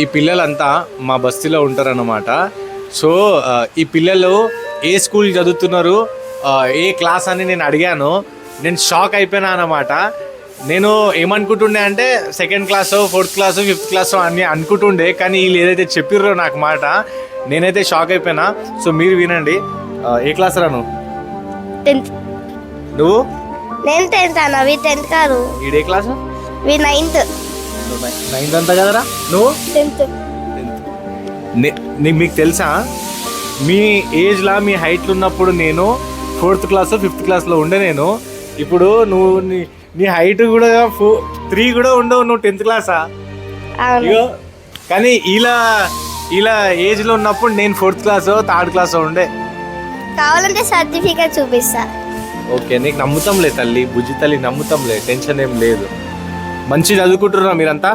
ఈ పిల్లలంతా మా బస్తీలో ఉంటారన్నమాట. సో ఈ పిల్లలు ఏ స్కూల్ చదువుతున్నారు? ఏ క్లాస్ అని నేను అడిగాను. నేను షాక్ అయిపోయినా అన్నమాట. నేను ఏమనుకుంటుండే అంటే second class fourth class fifth class అని అనుకుంటుండే కానీ వీళ్ళు ఏదైతే చెప్పిర్రో నాకు మాట నేనైతే షాక్ అయిపోయినా. సో మీరు వినండి. ఏ క్లాస్ రాను టెన్త్ నువ్వు? నేను టెన్త్ అన్న. వి టెన్త్ కాదు. ఈడే క్లాస్ వి నైన్త్ నైన్త్ అంతా కదరా? నువ్వు? టెన్త్. నే- నీ- మీకు తెలుసా? మీ ఏజ్లా మీ హైట్లు ఉన్నప్పుడు నేను ఫోర్త్ క్లాస్ ఫిఫ్త్ క్లాస్లో ఉండే నేను. ఇప్పుడు నువ్వు నీ నీ హైట్ కూడా ఫో త్రీ కూడా ఉండవు నువ్వు టెన్త్ క్లాసా? ఇగో కానీ ఇలా ఇలా ఏజ్లో ఉన్నప్పుడు నేను ఫోర్త్ క్లాస్ థర్డ్ క్లాస్ ఉండే. కావాలంటే సర్టిఫికేట్ చూపిస్తా. ఓకే నీకు నమ్ముతాంలే తల్లి బుజ్జి తల్లి నమ్ముతాంలే టెన్షన్ ఏం లేదు. మంచి చదువుకుంటున్నారా మీరంతా?